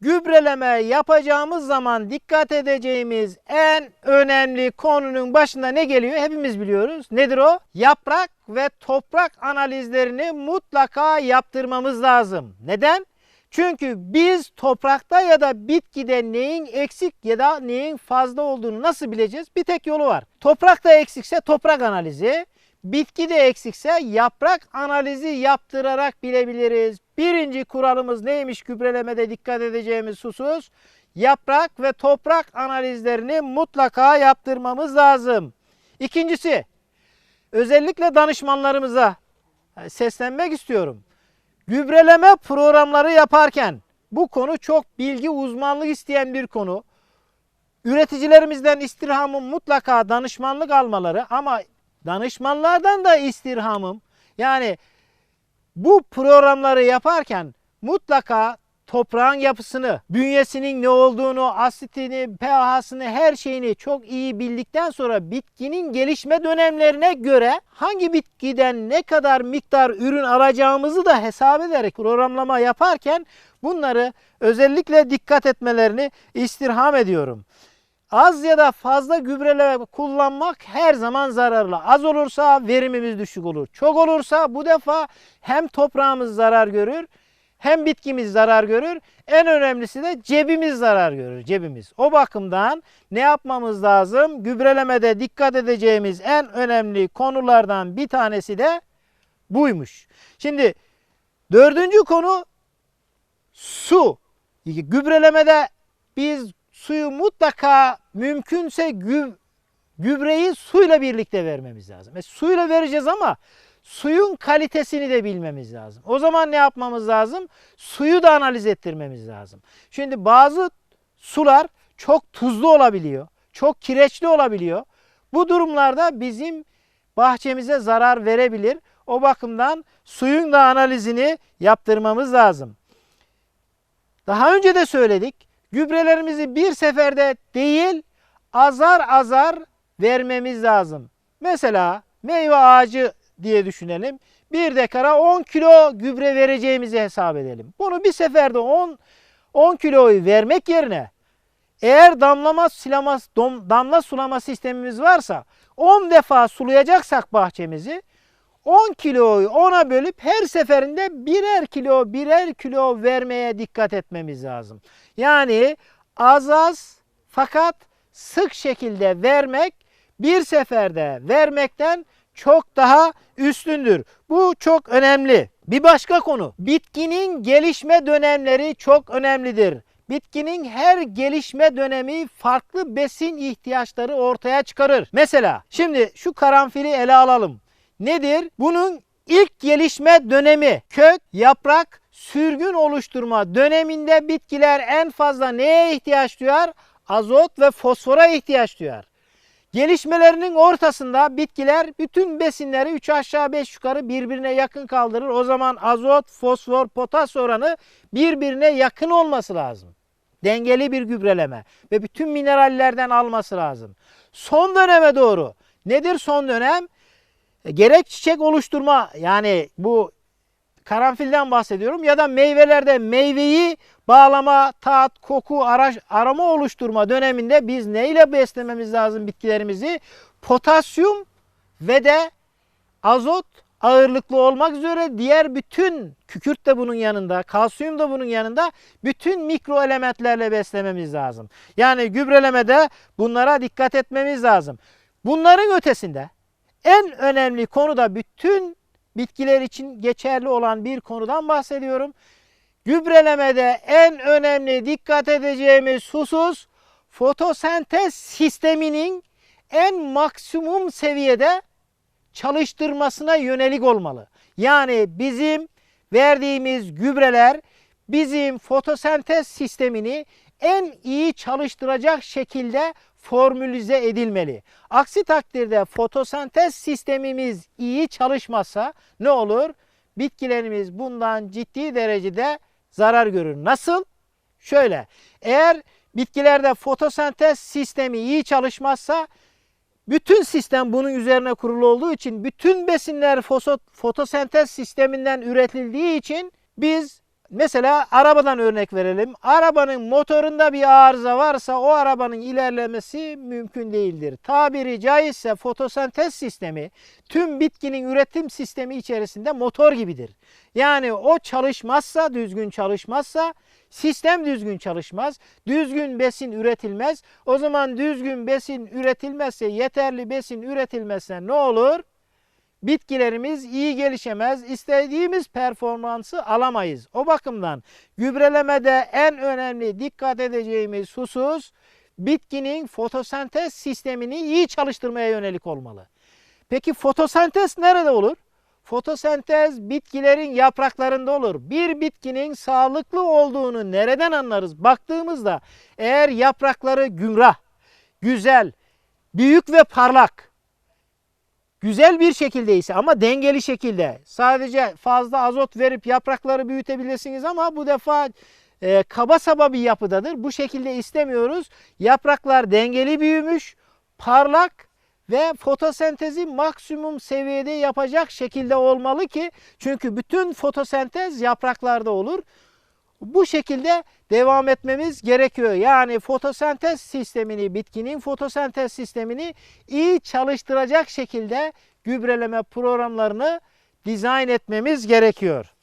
gübreleme yapacağımız zaman dikkat edeceğimiz en önemli konunun başında ne geliyor? Hepimiz biliyoruz. Nedir o? Yaprak ve toprak analizlerini mutlaka yaptırmamız lazım. Neden? Çünkü biz toprakta ya da bitkide neyin eksik ya da neyin fazla olduğunu nasıl bileceğiz? Bir tek yolu var. Toprakta eksikse toprak analizi, bitkide eksikse yaprak analizi yaptırarak bilebiliriz. Birinci kuralımız neymiş gübrelemede dikkat edeceğimiz husus? Yaprak ve toprak analizlerini mutlaka yaptırmamız lazım. İkincisi, özellikle danışmanlarımıza e, seslenmek istiyorum. Gübreleme programları yaparken bu konu çok bilgi uzmanlık isteyen bir konu. Üreticilerimizden istirhamım mutlaka danışmanlık almaları ama danışmanlardan da istirhamım yani bu programları yaparken mutlaka toprağın yapısını, bünyesinin ne olduğunu, asitini, pH'sını, her şeyini çok iyi bildikten sonra bitkinin gelişme dönemlerine göre hangi bitkiden ne kadar miktar ürün alacağımızı da hesap ederek programlama yaparken bunları özellikle dikkat etmelerini istirham ediyorum. Az ya da fazla gübreleme kullanmak her zaman zararlı. Az olursa verimimiz düşük olur. Çok olursa bu defa hem toprağımız zarar görür hem bitkimiz zarar görür. En önemlisi de cebimiz zarar görür. Cebimiz. O bakımdan ne yapmamız lazım? Gübrelemede dikkat edeceğimiz en önemli konulardan bir tanesi de buymuş. Şimdi dördüncü konu su. Gübrelemede biz suyu mutlaka mümkünse gü, gübreyi suyla birlikte vermemiz lazım. E, suyla vereceğiz ama suyun kalitesini de bilmemiz lazım. O zaman ne yapmamız lazım? Suyu da analiz ettirmemiz lazım. Şimdi bazı sular çok tuzlu olabiliyor. Çok kireçli olabiliyor. Bu durumlarda bizim bahçemize zarar verebilir. O bakımdan suyun da analizini yaptırmamız lazım. Daha önce de söyledik. Gübrelerimizi bir seferde değil azar azar vermemiz lazım. Mesela meyve ağacı diye düşünelim. Bir dekara 10 kilo gübre vereceğimizi hesap edelim. Bunu bir seferde 10 10 kiloyu vermek yerine eğer damlama sulama, damla sulama sistemimiz varsa 10 defa sulayacaksak bahçemizi 10 kiloyu 10'a bölüp her seferinde birer kilo birer kilo vermeye dikkat etmemiz lazım. Yani az az fakat sık şekilde vermek bir seferde vermekten çok daha üstündür. Bu çok önemli. Bir başka konu. Bitkinin gelişme dönemleri çok önemlidir. Bitkinin her gelişme dönemi farklı besin ihtiyaçları ortaya çıkarır. Mesela şimdi şu karanfili ele alalım. Nedir? Bunun ilk gelişme dönemi kök, yaprak, sürgün oluşturma döneminde bitkiler en fazla neye ihtiyaç duyar? Azot ve fosfora ihtiyaç duyar. Gelişmelerinin ortasında bitkiler bütün besinleri 3 aşağı 5 yukarı birbirine yakın kaldırır. O zaman azot, fosfor, potas oranı birbirine yakın olması lazım. Dengeli bir gübreleme ve bütün minerallerden alması lazım. Son döneme doğru. Nedir son dönem? E, gerek çiçek oluşturma yani bu karanfilden bahsediyorum ya da meyvelerde meyveyi bağlama, tat, koku, ara, aroma oluşturma döneminde biz neyle beslememiz lazım bitkilerimizi? Potasyum ve de azot ağırlıklı olmak üzere diğer bütün kükürt de bunun yanında, kalsiyum da bunun yanında bütün mikro elementlerle beslememiz lazım. Yani gübrelemede bunlara dikkat etmemiz lazım. Bunların ötesinde en önemli konu da bütün bitkiler için geçerli olan bir konudan bahsediyorum. Gübrelemede en önemli dikkat edeceğimiz husus fotosentez sisteminin en maksimum seviyede çalıştırmasına yönelik olmalı. Yani bizim verdiğimiz gübreler bizim fotosentez sistemini en iyi çalıştıracak şekilde formülize edilmeli. Aksi takdirde fotosentez sistemimiz iyi çalışmazsa ne olur? Bitkilerimiz bundan ciddi derecede zarar görür. Nasıl? Şöyle. Eğer bitkilerde fotosentez sistemi iyi çalışmazsa bütün sistem bunun üzerine kurulu olduğu için bütün besinler fotosentez sisteminden üretildiği için biz Mesela arabadan örnek verelim. Arabanın motorunda bir arıza varsa o arabanın ilerlemesi mümkün değildir. Tabiri caizse fotosentez sistemi tüm bitkinin üretim sistemi içerisinde motor gibidir. Yani o çalışmazsa, düzgün çalışmazsa sistem düzgün çalışmaz. Düzgün besin üretilmez. O zaman düzgün besin üretilmezse, yeterli besin üretilmezse ne olur? Bitkilerimiz iyi gelişemez, istediğimiz performansı alamayız. O bakımdan gübrelemede en önemli dikkat edeceğimiz husus bitkinin fotosentez sistemini iyi çalıştırmaya yönelik olmalı. Peki fotosentez nerede olur? Fotosentez bitkilerin yapraklarında olur. Bir bitkinin sağlıklı olduğunu nereden anlarız? Baktığımızda eğer yaprakları gümrah, güzel, büyük ve parlak, güzel bir şekilde ise ama dengeli şekilde sadece fazla azot verip yaprakları büyütebilirsiniz ama bu defa e, kaba saba bir yapıdadır. Bu şekilde istemiyoruz. Yapraklar dengeli büyümüş, parlak ve fotosentezi maksimum seviyede yapacak şekilde olmalı ki çünkü bütün fotosentez yapraklarda olur. Bu şekilde devam etmemiz gerekiyor. Yani fotosentez sistemini, bitkinin fotosentez sistemini iyi çalıştıracak şekilde gübreleme programlarını dizayn etmemiz gerekiyor.